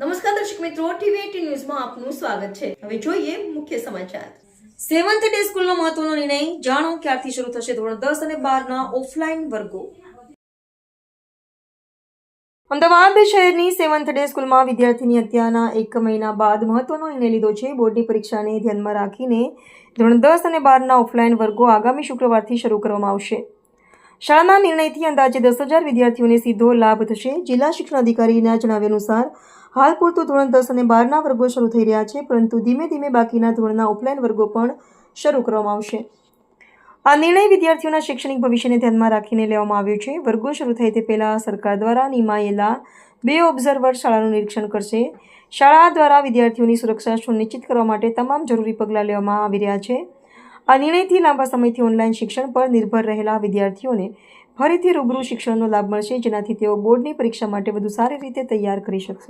નમસ્કાર દર્શક મિત્રો, ટીવી ન્યૂઝમાં આપનું સ્વાગત છે. હવે જોઈએ મુખ્ય સમાચાર. સેવન્થ ડે સ્કૂલનો મહત્વનો નિર્ણય, જાણો ક્યારથી શરૂ થશે ધોરણ દસ અને બારના ઓફલાઈન વર્ગો. અમદાવાદ શહેરની સેવન્થ ડે સ્કૂલમાં વિદ્યાર્થીની હત્યાના એક મહિના બાદ મહત્વનો નિર્ણય લીધો છે. બોર્ડની પરીક્ષાને ધ્યાનમાં રાખીને ધોરણ દસ અને બારના ઓફલાઈન વર્ગો આગામી શુક્રવારથી શરૂ કરવામાં આવશે. શાળાના નિર્ણયથી અંદાજે દસ હજાર વિદ્યાર્થીઓને સીધો લાભ થશે. જિલ્લા શિક્ષણ અધિકારીના જણાવ્યા અનુસાર, હાલ પૂરતું ધોરણ દસ અને બારના વર્ગો શરૂ થઈ રહ્યા છે, પરંતુ ધીમે ધીમે બાકીના ધોરણના ઓફલાઈન વર્ગો પણ શરૂ કરવામાં આવશે. આ નિર્ણય વિદ્યાર્થીઓના શૈક્ષણિક ભવિષ્યને ધ્યાનમાં રાખીને લેવામાં આવ્યો છે. વર્ગો શરૂ થાય તે પહેલાં સરકાર દ્વારા નિમાયેલા બે ઓબ્ઝર્વર શાળાનું નિરીક્ષણ કરશે. શાળા દ્વારા વિદ્યાર્થીઓની સુરક્ષા સુનિશ્ચિત કરવા માટે તમામ જરૂરી પગલાં લેવામાં આવી રહ્યા છે. આ નિર્ણયથી લાંબા સમયથી ઓનલાઈન શિક્ષણ પર નિર્ભર રહેલા વિદ્યાર્થીઓને ફરીથી રૂબરૂ શિક્ષણનો લાભ મળશે, જેનાથી તેઓ બોર્ડની પરીક્ષા માટે વધુ સારી રીતે તૈયાર કરી શકશે.